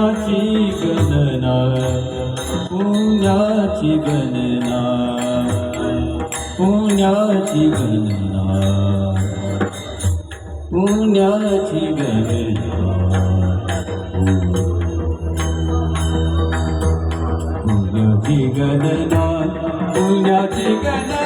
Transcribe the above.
पुण्याची गणना पुण्याची गणना पुण्याची गणना पुण्याची गणना. पुण्याची गणना पुण्याची गणना.